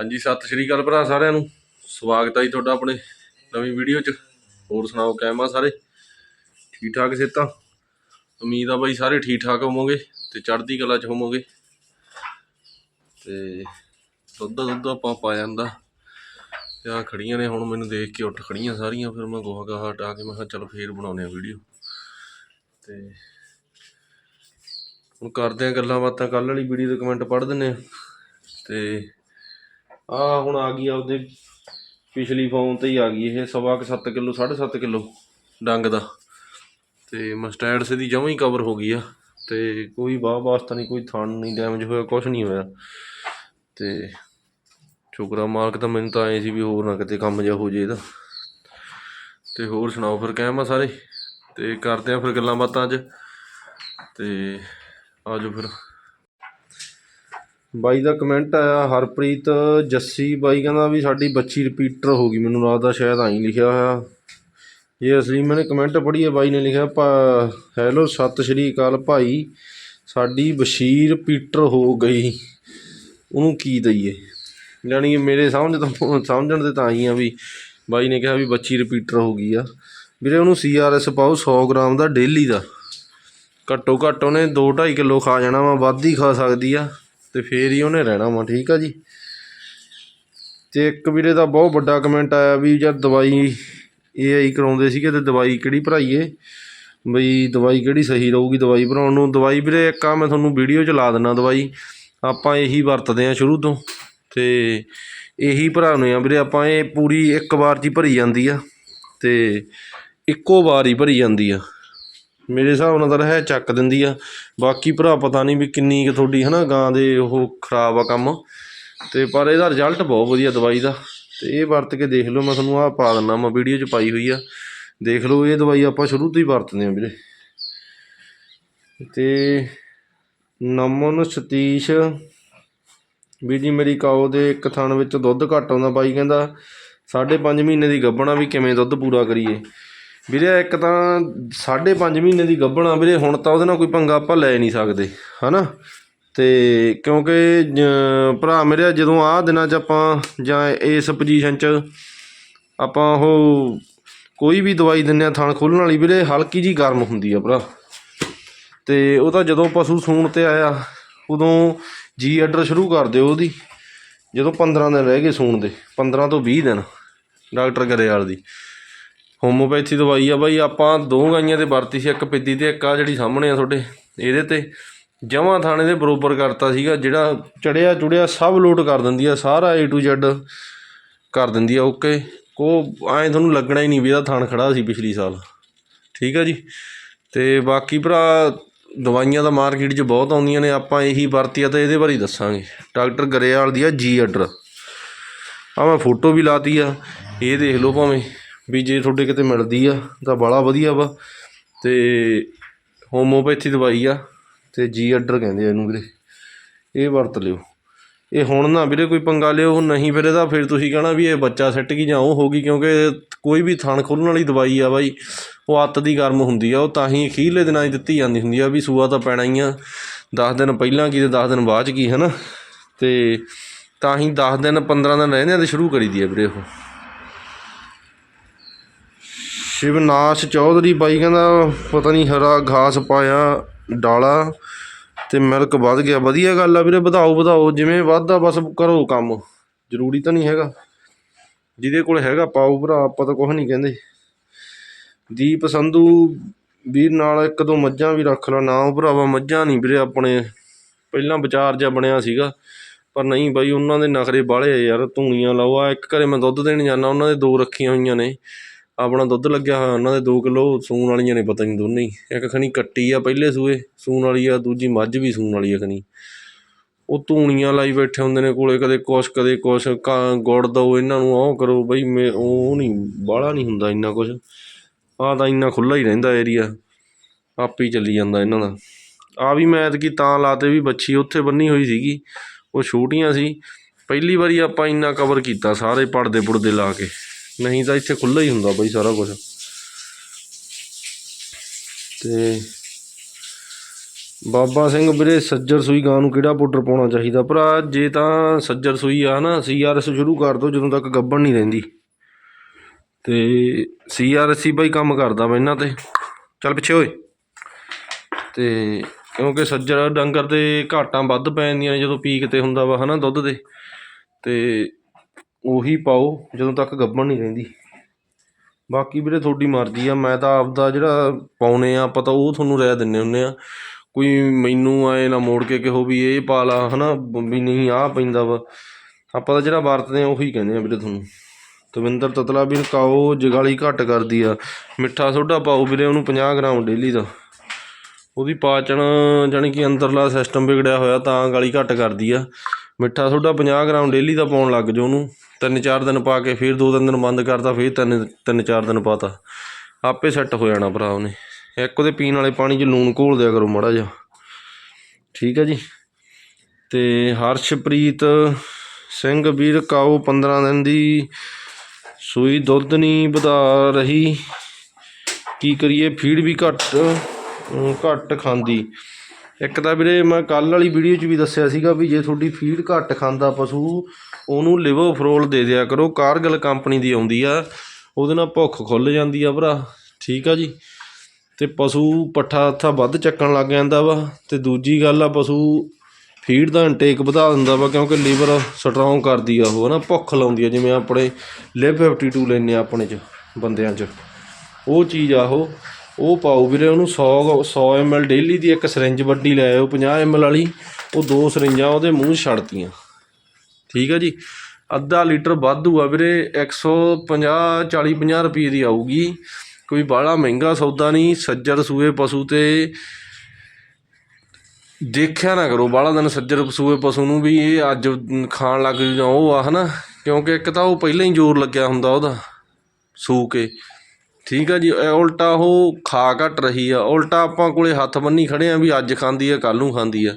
ਹਾਂਜੀ, ਸਤਿ ਸ਼੍ਰੀ ਅਕਾਲ ਭਰਾ ਸਾਰਿਆਂ ਨੂੰ। ਸਵਾਗਤ ਹੈ ਜੀ ਤੁਹਾਡਾ ਆਪਣੇ ਨਵੀਂ ਵੀਡੀਓ 'ਚ। ਹੋਰ ਸੁਣਾਓ ਕਿਵੇਂ ਆ ਸਾਰੇ? ਠੀਕ ਠਾਕ ਸਿਹਤਾਂ? ਉਮੀਦ ਆ ਬਾਈ ਸਾਰੇ ਠੀਕ ਠਾਕ ਹੋਵੋਗੇ ਤੇ ਚੜ੍ਹਦੀ ਕਲਾ 'ਚ ਹੋਵੋਗੇ। ਤੇ ਦੁੱਧ ਦੁੱਧ ਆਪਾਂ ਪਾ ਜਾਂਦਾ। ਤੇ ਆ ਖੜੀਆਂ ਨੇ, ਹੁਣ ਮੈਨੂੰ ਦੇਖ ਕੇ ਉੱਠ ਖੜੀਆਂ ਸਾਰੀਆਂ, ਫਿਰ ਮੈਂ ਗੋਹਾ ਗਾਹਾ ਹਟਾ ਕੇ ਮੈਂ ਕਿਹਾ ਚਲ ਫੇਰ ਬਣਾਉਨੇ ਆ ਵੀਡੀਓ। ਤੇ ਹੁਣ ਕਰਦੇ ਆ ਗੱਲਾਂ ਬਾਤਾਂ ਕੱਲ ਵਾਲੀ ਵੀਡੀਓ ਦੇ ਕਮੈਂਟ ਪੜ੍ਹ ਦਿੰਨੇ ਆ ਤੇ ਆ ਹੁਣ ਆ ਗਈ ਆ ਉਹਦੇ ਪਿਛਲੀ ਫੋਨ ਤੇ ਹੀ ਆ ਗਈ ਇਹ, ਸਵਾ ਕੁ 7 ਕਿਲੋ 7.5 ਕਿਲੋ ਡੰਗ ਦਾ। ਤੇ ਮਸਟੈਰਡ ਸੇ ਦੀ ਜਮਾਂ ਹੀ ਕਵਰ ਹੋ ਗਈ ਆ। ਤੇ ਕੋਈ ਬਾਹ ਵਾਸਤਾ ਨਹੀਂ, ਕੋਈ ਥਣ ਨਹੀਂ ਡੈਮੇਜ ਹੋਇਆ ਕੁਝ ਨਹੀਂ ਹੋਇਆ। ਤੇ ਸ਼ੁਕਰਾ ਮਾਲਕ ਤਾਂ ਮੈਨੂੰ ਤਾਂ ਐ ਸੀ ਵੀ ਹੋਰ ਨਾ ਕਿਤੇ ਕੰਮ ਜਾ ਹੋ ਜੇ ਇਹਦਾ। ਤੇ ਹੋਰ ਸੁਣਾਓ, ਫਿਰ ਕਹਿਮਾ ਸਾਰੇ? ਤੇ ਕਰਦੇ ਆ ਫਿਰ ਗੱਲਾਂ ਬਾਤਾਂ ਅੱਜ। ਤੇ ਆਜੋ ਫਿਰ। ਬਾਈ ਦਾ ਕਮੈਂਟ ਆਇਆ, ਹਰਪ੍ਰੀਤ, ਜੱਸੀ, ਬਾਈ ਕਹਿੰਦਾ ਵੀ ਸਾਡੀ ਬੱਚੀ ਰਿਪੀਟਰ ਹੋ ਗਈ, ਮੈਨੂੰ ਲੱਗਦਾ ਸ਼ਾਇਦ ਆਈ ਲਿਖਿਆ ਹੋਇਆ। ਇਹ ਅਸਲੀ ਮੈਨੇ ਕਮੈਂਟ ਪੜ੍ਹੀ ਹੈ, ਬਾਈ ਨੇ ਲਿਖਿਆ, ਭਾ- ਹੈਲੋ, ਸਤਿ ਸ਼੍ਰੀ ਅਕਾਲ ਭਾਈ, ਸਾਡੀ ਬਸ਼ੀਰ ਪੀਟਰ ਹੋ ਗਈ। ਉਹਨੂੰ ਕੀ ਦਈਏ? ਯਾਨੀ ਮੇਰੇ ਸਮਝ ਤੋਂ ਸਮਝਣ ਦੇ ਤਾਂ ਆਈ ਆ ਵੀ ਬਾਈ ਨੇ ਕਿਹਾ ਵੀ ਬੱਚੀ ਰਿਪੀਟਰ ਹੋ ਗਈ ਆ। ਵੀਰੇ, ਉਹਨੂੰ ਸੀਆਰਐਸ ਪਾਓ 100 ਗ੍ਰਾਮ ਦਾ ਡੇਲੀ ਦਾ। ਘੱਟੋ ਘੱਟ ਉਹਨੇ 2.5 ਕਿਲੋ ਖਾ ਜਾਣਾ ਵਾ, ਵੱਧ ਹੀ ਖਾ ਸਕਦੀ ਆ। ਤੇ ਫੇਰ ਹੀ ਉਹਨੇ ਰਹਿਣਾ ਵਾ, ਠੀਕ ਆ ਜੀ। ਤੇ ਇੱਕ ਵੀਰੇ ਦਾ ਬਹੁਤ ਵੱਡਾ ਕਮੈਂਟ ਆਇਆ ਵੀ ਯਾਰ ਦਵਾਈ ਇਹ ਆਈ ਕਰਾਉਂਦੇ ਸੀਗੇ ਤੇ ਦਵਾਈ ਕਿਹੜੀ ਭਰਾਈਏ? ਬਈ ਦਵਾਈ ਕਿਹੜੀ ਸਹੀ ਰਹੂਗੀ ਦਵਾਈ ਭਰਾਉਣ ਨੂੰ? ਦਵਾਈ ਵੀਰੇ, ਇੱਕ ਆ ਮੈਂ ਤੁਹਾਨੂੰ ਵੀਡੀਓ 'ਚ ਲਾ ਦਿੰਦਾ ਦਵਾਈ। ਆਪਾਂ ਇਹੀ ਵਰਤਦੇ ਆ ਸ਼ੁਰੂ ਤੋਂ। ਤੇ ਇਹੀ ਭਰਾਉਂਦੇ ਆ ਵੀਰੇ, ਆਪਾਂ ਇਹ ਪੂਰੀ ਇੱਕ ਵਾਰ 'ਚ ਹੀ ਭਰੀ ਜਾਂਦੀ ਆ। ਤੇ ਇੱਕੋ ਵਾਰ ਹੀ ਭਰੀ ਜਾਂਦੀ ਆ। ਮੇਰੇ ਹਿਸਾਬ ਨਾਲ ਤਾਂ ਹੈ ਚੱਕ ਦਿੰਦੀ ਆ। ਬਾਕੀ ਭਰਾ ਪਤਾ ਨਹੀਂ ਵੀ ਕਿੰਨੀ ਕੁ ਤੁਹਾਡੀ, ਹਨਾ, ਗਾਂ ਦੇ ਉਹ ਖਰਾਬ ਆ ਕੰਮ। ਤੇ ਪਰ ਇਹਦਾ ਰਿਜ਼ਲਟ ਬਹੁਤ ਵਧੀਆ ਦਵਾਈ ਦਾ। ਤੇ ਇਹ ਵਰਤ ਕੇ ਦੇਖ ਲਓ, ਮੈਂ ਤੁਹਾਨੂੰ ਆਹ ਪਾ ਦਿੰਦਾ ਮੈਂ ਵੀਡੀਓ 'ਚ ਪਾਈ ਹੋਈ ਆ। ਦੇਖ ਲਓ, ਇਹ ਦਵਾਈ ਆਪਾਂ ਸ਼ੁਰੂ ਤੋਂ ਹੀ ਵਰਤਦੇ ਆ ਵੀਰੇ। ਤੇ ਨਮਨ ਸਤੀਸ਼, ਵੀ ਜੀ ਮੇਰੀ ਕਾਓ ਦੇ ਇੱਕ ਥਣ ਵਿੱਚ ਦੁੱਧ ਘੱਟ ਆਉਂਦਾ ਬਾਈ, ਕਹਿੰਦਾ ਸਾਢੇ ਪੰਜ ਮਹੀਨੇ ਦੀ ਗੱਭਣਾ ਵੀ ਕਿਵੇਂ ਦੁੱਧ ਪੂਰਾ ਕਰੀਏ? ਵੀਰੇ, ਇੱਕ ਤਾਂ ਸਾਢੇ ਪੰਜ ਮਹੀਨੇ ਦੀ ਗੱਭਣਾ ਵੀਰੇ, ਹੁਣ ਤਾਂ ਉਹਦੇ ਨਾਲ ਕੋਈ ਪੰਗਾ ਆਪਾਂ ਲੈ ਨਹੀਂ ਸਕਦੇ, ਹਨਾ? ਤੇ ਕਿਉਂਕਿ ਜ- ਭਰਾ ਮੇਰੇ, ਜਦੋਂ ਆਹ ਦਿਨਾਂ 'ਚ ਆਪਾਂ ਜਾਂ ਇਸ ਪੋਜੀਸ਼ਨ 'ਚ ਆਪਾਂ ਉਹ ਕੋਈ ਵੀ ਦਵਾਈ ਦਿੰਨੇ ਆ ਥਣ ਖੋਲਣ ਵਾਲੀ, ਵੀਰੇ, ਹਲਕੀ ਜੀ ਗਰਮ ਹੁੰਦੀ ਆ ਭਰਾ। ਤੇ ਉਹ ਤਾਂ ਜਦੋਂ ਪਸ਼ੂ ਸੂਣ ਤੇ ਆਇਆ, ਉਦੋਂ ਜੀ ਆਰਡਰ ਸ਼ੁਰੂ ਕਰ ਦਿਓ ਉਹਦੀ, ਜਦੋਂ 15 ਦਿਨ ਰਹਿ ਗਏ ਸੂਣ ਦੇ 15 ਤੋਂ 20 ਦਿਨ, ਡਾਕਟਰ ਗਰੇਵਾਲ ਦੀ। ਹੋਮੋਪੈਥੀ ਦਵਾਈ ਆ ਬਾਈ, ਆਪਾਂ ਦੋ ਗਾਈਆਂ ਤੇ ਵਰਤੀ ਸੀ, ਇੱਕ ਪਿੱਦੀ ਤੇ ਇੱਕ ਆ ਜਿਹੜੀ ਸਾਹਮਣੇ ਆ ਤੁਹਾਡੇ, ਇਹਦੇ ਤੇ। ਜਮਾਂ ਥਾਣੇ ਦੇ ਬਰੋਬਰ ਕਰਤਾ ਸੀਗਾ, ਜਿਹੜਾ ਚੜਿਆ ਚੁੜਿਆ ਸਭ ਲੋਡ ਕਰ ਦਿੰਦੀ ਆ, ਸਾਰਾ A to Z ਕਰ ਦਿੰਦੀ ਆ ਓਕੇ ਕੋ ਐਂ ਤੁਹਾਨੂੰ ਲੱਗਣਾ ਹੀ ਨਹੀਂ ਵੀ ਇਹਦਾ ਥਾਣ ਖੜਾ ਸੀ ਪਿਛਲੀ ਸਾਲ। ਠੀਕ ਆ ਜੀ? ਤੇ ਬਾਕੀ ਭਰਾ, ਦਵਾਈਆਂ ਤਾਂ ਮਾਰਕੀਟ 'ਚ ਬਹੁਤ ਆਉਂਦੀਆਂ ਨੇ, ਆਪਾਂ ਇਹੀ ਵਰਤੀ ਆ ਤਾਂ ਇਹਦੇ ਬਾਰੇ ਦੱਸਾਂਗੇ। ਡਾਕਟਰ ਗਰੇਵਾਲ ਦੀ ਆ ਜੀ ਆਰਡਰ ਆ ਮੈਂ ਫੋਟੋ ਵੀ ਲਾਤੀ ਆ, ਇਹ ਦੇਖ ਲਓ ਭਾਵੇਂ। ਵੀ ਜੇ ਤੁਹਾਡੇ ਕਿਤੇ ਮਿਲਦੀ ਆ ਤਾਂ ਬਾਹਲਾ ਵਧੀਆ ਵਾ। ਅਤੇ ਹੋਮੋਪੈਥੀ ਦਵਾਈ ਆ ਅਤੇ ਜੀ ਆਰਡਰ ਕਹਿੰਦੇ ਆ ਇਹਨੂੰ ਵੀਰੇ। ਇਹ ਵਰਤ ਲਿਓ। ਇਹ ਹੁਣ ਨਾ ਵੀਰੇ ਕੋਈ ਪੰਗਾ ਲਿਓ ਨਹੀਂ ਫਿਰ ਇਹਦਾ ਫਿਰ ਤੁਸੀਂ ਕਹਣਾ ਵੀ ਇਹ ਬੱਚਾ ਸਿੱਟ ਗਈ ਜਾਂ ਉਹ ਹੋ ਗਈ, ਕਿਉਂਕਿ ਕੋਈ ਵੀ ਥਣ ਖੋਲਣ ਵਾਲੀ ਦਵਾਈ ਆ ਬਾਈ, ਉਹ ਅੱਤ ਦੀ ਗਰਮ ਹੁੰਦੀ ਆ, ਉਹ ਤਾਂ ਹੀ ਅਖੀਰਲੇ ਦਿਨਾਂ 'ਚ ਦਿੱਤੀ ਜਾਂਦੀ ਹੁੰਦੀ ਆ ਵੀ ਸੂਆ ਤਾਂ ਪੈਣਾ ਹੀ ਆ। 10 ਦਿਨ ਪਹਿਲਾਂ ਕੀ ਤੇ 10 ਦਿਨ ਬਾਅਦ 'ਚ ਕੀ, ਹਨਾ? ਤੇ ਤਾਂ ਹੀ 10 ਦਿਨ 15 ਦਿਨ ਰਹਿੰਦੇ ਆ ਤੇ ਸ਼ੁਰੂ ਕਰੀਦੀ ਆ ਵੀਰੇ ਉਹ। ਸ਼ਿਵਨਾਸ਼ ਚੌਧਰੀ ਬਾਈ ਕਹਿੰਦਾ ਪਤਾ ਨਹੀਂ ਹਰਾ ਘਾਸ ਪਾਇਆ, ਡਾਲਾ ਤੇ ਮਿਲਕ ਵੱਧ ਗਿਆ। ਵਧੀਆ ਗੱਲ ਆ ਵੀਰੇ, ਵਧਾਓ ਵਧਾਓ, ਜਿਵੇਂ ਵੱਧਦਾ ਬਸ ਕਰੋ ਕੰਮ। ਜ਼ਰੂਰੀ ਤਾਂ ਨਹੀਂ ਹੈਗਾ। ਜਿਹਦੇ ਕੋਲ ਹੈਗਾ ਪਾਓ ਭਰਾ, ਆਪਾਂ ਤਾਂ ਕੁਝ ਨਹੀਂ ਕਹਿੰਦੇ। ਦੀਪ ਸੰਧੂ ਵੀਰ ਨਾਲ ਇੱਕ ਦੋ ਮੱਝਾਂ ਵੀ ਰੱਖ ਲਾ ਨਾ ਉਹ ਭਰਾਵਾ ਮੱਝਾਂ ਨਹੀਂ ਵੀਰੇ ਆਪਣੇ। ਪਹਿਲਾਂ ਵਿਚਾਰ ਜਿਹਾ ਬਣਿਆ ਸੀਗਾ, ਪਰ ਨਹੀਂ ਬਾਈ, ਉਹਨਾਂ ਦੇ ਨਖਰੇ ਬਾਹਲੇ ਯਾਰ, ਧੂਣੀਆਂ ਲਾਓ। ਆ ਇੱਕ ਘਰੇ ਮੈਂ ਦੁੱਧ ਦੇਣ ਜਾਂਦਾ ਉਹਨਾਂ ਦੇ ਦੋ ਰੱਖੀਆਂ ਹੋਈਆਂ ਨੇ। ਆਪਣਾ ਦੁੱਧ ਲੱਗਿਆ ਹੋਇਆ, ਉਹਨਾਂ ਦੇ ਦੋ ਕਿਲੋ ਸੂਣ ਵਾਲੀਆਂ ਨੇ ਪਤਾ ਨਹੀਂ ਦੋਨੇ ਹੀ। ਇੱਕ ਖਣੀ ਕੱਟੀ ਆ ਪਹਿਲੇ ਸੂਏ, ਸੂਣ ਵਾਲੀ ਆ, ਦੂਜੀ ਮੱਝ ਵੀ ਸੂਣ ਵਾਲੀ ਆ ਖਣੀ। ਉਹ ਧੂਣੀਆਂ ਲਾਈ ਬੈਠੇ ਹੁੰਦੇ ਨੇ ਕੋਲੇ, ਕਦੇ ਕੁਛ ਕਦੇ ਕੁਛ, ਕਾਂ ਗੁੜ ਦਓ, ਇਹਨਾਂ ਨੂੰ ਉਹ ਕਰੋ, ਬਈ ਮੇ ਉਹ ਨਹੀਂ, ਬਾਹਲਾ ਨਹੀਂ ਹੁੰਦਾ ਇੰਨਾ ਕੁਛ। ਆਹ ਤਾਂ ਇੰਨਾ ਖੁੱਲਾ ਹੀ ਰਹਿੰਦਾ ਏਰੀਆ ਆਪੇ ਹੀ ਚੱਲੀ ਜਾਂਦਾ ਇਹਨਾਂ ਦਾ। ਆ ਵੀ ਮੈਂ ਐਤਕੀ ਤਾਂ ਲਾਤੇ ਵੀ ਬੱਚੀ ਉੱਥੇ ਬੰਨੀ ਹੋਈ ਸੀਗੀ। ਉਹ ਛੋਟੀਆਂ ਸੀ। ਪਹਿਲੀ ਵਾਰੀ ਆਪਾਂ ਇੰਨਾ ਕਵਰ ਕੀਤਾ, ਸਾਰੇ ਪਰਦੇ ਪੁੜਦੇ ਲਾ ਕੇ। ਨਹੀਂ ਤਾਂ ਇੱਥੇ ਖੁੱਲਾ ਹੀ ਹੁੰਦਾ ਬਈ ਸਾਰਾ ਕੁਝ ਤੇ ਬਾਬਾ ਸਿੰਘ ਵੀਰੇ ਸੱਜਰ ਸੂਈ ਗਾਂ ਨੂੰ ਕਿਹੜਾ ਪਾਊਡਰ ਪਾਉਣਾ ਚਾਹੀਦਾ? ਭਰਾ, ਜੇ ਤਾਂ ਸੱਜਰ ਸੂਈ ਆ ਨਾ ਸੀਆਰਐਸ ਸ਼ੁਰੂ ਕਰ ਦੋ, ਜਦੋਂ ਤੱਕ ਗੱਬਣ ਨਹੀਂ ਰਹਿੰਦੀ। ਤੇ ਸੀਆਰਐਸ ਹੀ ਬਾਈ ਕੰਮ ਕਰਦਾ ਵਾ ਇਹਨਾਂ ਤੇ। ਚੱਲ ਪਿੱਛੇ ਓਏ। ਤੇ ਕਿਉਂਕਿ ਸੱਜਰ ਡੰਗਰ 'ਤੇ ਘਾਟਾਂ ਵੱਧ ਪੈ ਜਾਂਦੀਆਂ ਨੇ ਜਦੋਂ ਪੀਕ ਤੇ ਹੁੰਦਾ ਵਾ, ਹਨਾ, ਦੁੱਧ ਦੇ। ਤੇ ਉਹੀ ਪਾਓ, ਜਦੋਂ ਤੱਕ ਗੱਭਣ ਨਹੀਂ ਰਹਿੰਦੀ। ਬਾਕੀ ਵੀਰੇ ਤੁਹਾਡੀ ਮਰਜ਼ੀ ਆ, ਮੈਂ ਤਾਂ ਆਪਦਾ ਜਿਹੜਾ ਪਾਉਨੇ ਆ, ਆਪਾਂ ਤਾਂ ਉਹ ਤੁਹਾਨੂੰ ਰਹਿ ਦਿੰਨੇ ਹੁੰਨੇ ਆ। ਕੋਈ ਮੈਨੂੰ ਆਏ ਨਾ ਮੋੜ ਕੇ ਕਿਹੋ ਵੀ ਇਹ ਪਾ ਲਾ, ਹਨਾ, ਵੀ ਨਹੀਂ, ਆਹ ਪੈਂਦਾ ਵਾ। ਆਪਾਂ ਤਾਂ ਜਿਹੜਾ ਵਰਤਦੇ ਆ, ਉਹੀ ਕਹਿੰਦੇ ਆ ਵੀਰੇ ਤੁਹਾਨੂੰ। ਤਵਿੰਦਰ ਤਤਲਾ ਵੀ ਕਾਓ ਜਗਾਲੀ ਘੱਟ ਕਰਦੀ ਆ। ਮਿੱਠਾ ਸੋਡਾ ਪਾਓ ਵੀਰੇ, ਉਹਨੂੰ 50 ਗ੍ਰਾਮ ਡੇਲੀ ਦਾ। ਉਹਦੀ ਪਾਚਣ ਜਾਣੀ ਕਿ ਅੰਦਰਲਾ ਸਿਸਟਮ ਵਿਗੜਿਆ ਹੋਇਆ, ਤਾਂ ਗਾਲੀ ਘੱਟ ਕਰਦੀ ਆ। ਮਿੱਠਾ ਸੋਡਾ 50 ਗ੍ਰਾਮ ਡੇਲੀ ਦਾ ਪਾਉਣ ਲੱਗ ਜਾਓ ਉਹਨੂੰ। ਤਿੰਨ ਚਾਰ ਦਿਨ ਪਾ ਕੇ ਫਿਰ ਦੋ ਤਿੰਨ ਦਿਨ ਬੰਦ ਕਰਤਾ, ਫਿਰ ਤਿੰਨ ਤਿੰਨ ਚਾਰ ਦਿਨ ਪਾਤਾ। ਆਪੇ ਸੈੱਟ ਹੋ ਜਾਣਾ ਭਰਾ ਉਹਨੇ। ਇੱਕ ਉਹਦੇ ਪੀਣ ਵਾਲੇ ਪਾਣੀ 'ਚ ਲੂਣ ਘੋਲ ਦਿਆ ਕਰੋ ਮਾੜਾ ਜਿਹਾ। ਠੀਕ ਹੈ ਜੀ? ਤੇ ਹਰਸ਼ਪ੍ਰੀਤ ਸਿੰਘ ਵੀਰ, ਕਾਓ 15 ਦਿਨ ਦੀ ਸੂਈ ਦੁੱਧ ਨਹੀਂ ਵਧਾ ਰਹੀ। ਕੀ ਕਰੀਏ? ਫੀਡ ਵੀ ਘੱਟ ਘੱਟ ਖਾਂਦੀ। ਇੱਕ ਤਾਂ ਵੀਰੇ ਮੈਂ ਕੱਲ੍ਹ ਵਾਲੀ ਵੀਡੀਓ 'ਚ ਵੀ ਦੱਸਿਆ ਸੀਗਾ ਵੀ ਜੇ ਤੁਹਾਡੀ ਫੀਡ ਘੱਟ ਖਾਂਦਾ ਪਸ਼ੂ, ਉਹਨੂੰ ਲਿਵੋਫਰੋਲ ਦੇ ਦਿਆ ਕਰੋ, ਕਾਰਗਲ ਕੰਪਨੀ ਦੀ ਆਉਂਦੀ ਆ, ਉਹਦੇ ਨਾਲ ਭੁੱਖ ਖੁੱਲ ਜਾਂਦੀ ਆ ਭਰਾ, ਠੀਕ ਆ ਜੀ? ਤੇ ਪਸ਼ੂ ਪੱਠਾ ਹੱਥਾ ਵੱਧ ਚੱਕਣ ਲੱਗ ਜਾਂਦਾ ਵਾ, ਤੇ ਦੂਜੀ ਗੱਲ ਆ ਪਸ਼ੂ ਫੀਡ ਦਾ ਇਨਟੇਕ ਵਧਾ ਦਿੰਦਾ ਵਾ ਕਿਉਂਕਿ ਲੀਵਰ ਸਟਰੋਂਗ ਕਰਦੀ ਆ ਉਹ ਨਾ, ਭੁੱਖ ਲਾਉਂਦੀ ਆ, ਜਿਵੇਂ ਆਪਣੇ ਲਿਵ 52 ਲੈਨੇ ਆ ਆਪਣੇ ਚ, ਬੰਦਿਆਂ ਚ। ਉਹ ਚੀਜ਼ ਆ ਉਹ। ਉਹ ਪਾਓ ਵੀਰੇ, ਉਹਨੂੰ 100 100 ml ਡੇਲੀ ਦੀ ਇੱਕ ਸਿਰਿੰਜ ਵੱਡੀ ਲੈ ਆਓ 50 ml ਵਾਲੀ। ਉਹ ਦੋ ਸਿਰਿੰਜਾਂ ਉਹਦੇ ਮੂੰਹ ਛੱਡਤੀਆਂ। ਠੀਕ ਆ ਜੀ? ਅੱਧਾ ਲੀਟਰ ਵਾਧੂ ਆ ਵੀਰੇ 150 40 50 ਰੁਪਏ ਦੀ ਆਊਗੀ। ਕੋਈ ਬਾਹਲਾ ਮਹਿੰਗਾ ਸੌਦਾ ਨਹੀਂ, ਸੱਜਰ ਸੂਏ ਪਸ਼ੂ ਤੇ ਦੇਖਿਆ ਨਾ ਕਰੋ, ਬਾਹਲਾ ਦਿਨ ਸੱਜਰ ਸੂਏ ਪਸ਼ੂ ਨੂੰ ਵੀ ਇਹ ਅੱਜ ਖਾਣ ਲੱਗ ਜਾਂ ਉਹ ਆ, ਹਨਾ? ਕਿਉਂਕਿ ਇੱਕ ਤਾਂ ਉਹ ਪਹਿਲਾਂ ਹੀ ਜ਼ੋਰ ਲੱਗਿਆ ਹੁੰਦਾ ਉਹਦਾ, ਸੂ ਕੇ। ਠੀਕ ਆ ਜੀ ਉਲਟਾ ਉਹ ਖਾ ਘੱਟ ਰਹੀ ਆ। ਉਲਟਾ ਆਪਾਂ ਕੋਲੇ ਹੱਥ ਬੰਨੀ ਖੜ੍ਹੇ ਹਾਂ ਵੀ ਅੱਜ ਖਾਂਦੀ ਆ, ਕੱਲ੍ਹ ਨੂੰ ਖਾਂਦੀ ਆ।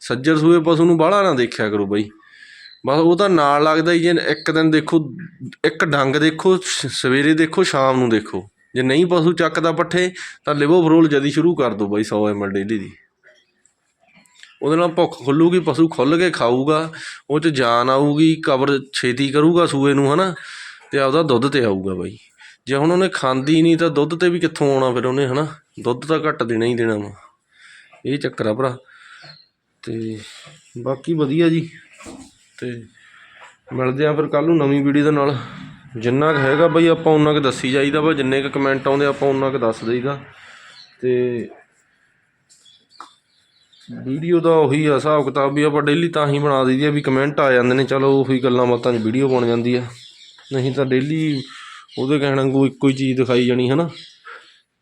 ਸੱਜਰ ਸੂਏ ਪਸ਼ੂ ਨੂੰ ਬਾਹਲਾ ਨਾ ਦੇਖਿਆ ਕਰੋ ਬਾਈ। ਬਸ ਉਹ ਤਾਂ ਨਾਲ ਲੱਗਦਾ ਹੀ ਜੇ ਇੱਕ ਦਿਨ ਦੇਖੋ, ਇੱਕ ਡੰਗ ਦੇਖੋ, ਸ- ਸਵੇਰੇ ਦੇਖੋ, ਸ਼ਾਮ ਨੂੰ ਦੇਖੋ। ਜੇ ਨਹੀਂ ਪਸ਼ੂ ਚੱਕਦਾ ਪੱਠੇ, ਤਾਂ ਲਿਵੋਫਰੋਲ ਜਦੀ ਸ਼ੁਰੂ ਕਰ ਦੋ ਬਾਈ 100 ml ਡੇਲੀ ਦੀ। ਉਹਦੇ ਨਾਲ ਭੁੱਖ ਖੁੱਲੂਗੀ, ਪਸ਼ੂ ਖੁੱਲ ਕੇ ਖਾਊਗਾ, ਉਹ 'ਚ ਜਾਨ ਆਊਗੀ, ਕਬਰ ਛੇਤੀ ਕਰੂਗਾ ਸੂਏ ਨੂੰ, ਹਨਾ? ਤੇ ਆਪਦਾ ਦੁੱਧ ਤੇ ਆਊਗਾ ਬਾਈ। ਜੇ ਹੁਣ ਉਹਨੇ ਖਾਂਦੀ ਨਹੀਂ ਤਾਂ ਦੁੱਧ ਤੇ ਵੀ ਕਿੱਥੋਂ ਆਉਣਾ ਫਿਰ ਉਹਨੇ, ਹਨਾ? ਦੁੱਧ ਤਾਂ ਘੱਟ ਦੇਣਾ ਹੀ ਦੇਣਾ ਵਾ। ਇਹ ਚੱਕਰ ਆ ਭਰਾ। ਤੇ ਬਾਕੀ ਵਧੀਆ ਜੀ। ਤੇ ਮਿਲਦੇ ਆ ਫਿਰ ਕੱਲ ਨੂੰ ਨਵੀਂ ਵੀਡੀਓ ਦੇ ਨਾਲ। ਜਿੰਨਾ ਕੁ ਹੈਗਾ ਬਈ ਆਪਾਂ ਉਹਨਾਂ ਕੁ ਦੱਸੀ ਜਾਈਦਾ ਵਾ। ਜਿੰਨੇ ਕੁ ਕਮੈਂਟ ਆਉਂਦੇ ਆਪਾਂ ਉਹਨਾਂ ਕੁ ਦੱਸ ਦਈਦਾ। ਤੇ ਵੀਡੀਓ ਦਾ ਉਹੀ ਆ, ਹਿਸਾਬ ਕਿਤਾਬ ਵੀ ਆਪਾਂ ਡੇਲੀ ਤਾਂ ਹੀ ਬਣਾ ਦਈਦੀ ਆ ਵੀ ਕਮੈਂਟ ਆ ਜਾਂਦੇ ਨੇ। ਚਲੋ ਉਹੀ ਗੱਲਾਂ ਬਾਤਾਂ 'ਚ ਵੀਡੀਓ ਬਣ ਜਾਂਦੀ ਆ। ਨਹੀਂ ਤਾਂ ਡੇਲੀ ਉਹਦੇ ਕਹਿਣ ਵਾਂਗੂ ਇੱਕੋ ਹੀ ਚੀਜ਼ ਦਿਖਾਈ ਜਾਣੀ ਹੈ ਨਾ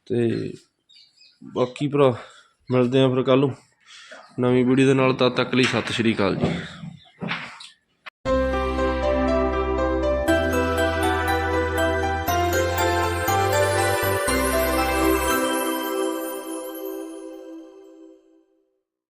ਤੇ ਬਾਕੀ ਭਰਾ, ਮਿਲਦੇ ਆ ਫਿਰ ਕੱਲ ਨੂੰ। ਨਵੀਂ ਵੀਡੀਓ ਦੇ ਨਾਲ ਤਦ ਤੱਕ ਲਈ ਸਤਿ ਸ਼੍ਰੀ ਅਕਾਲ ਜੀ।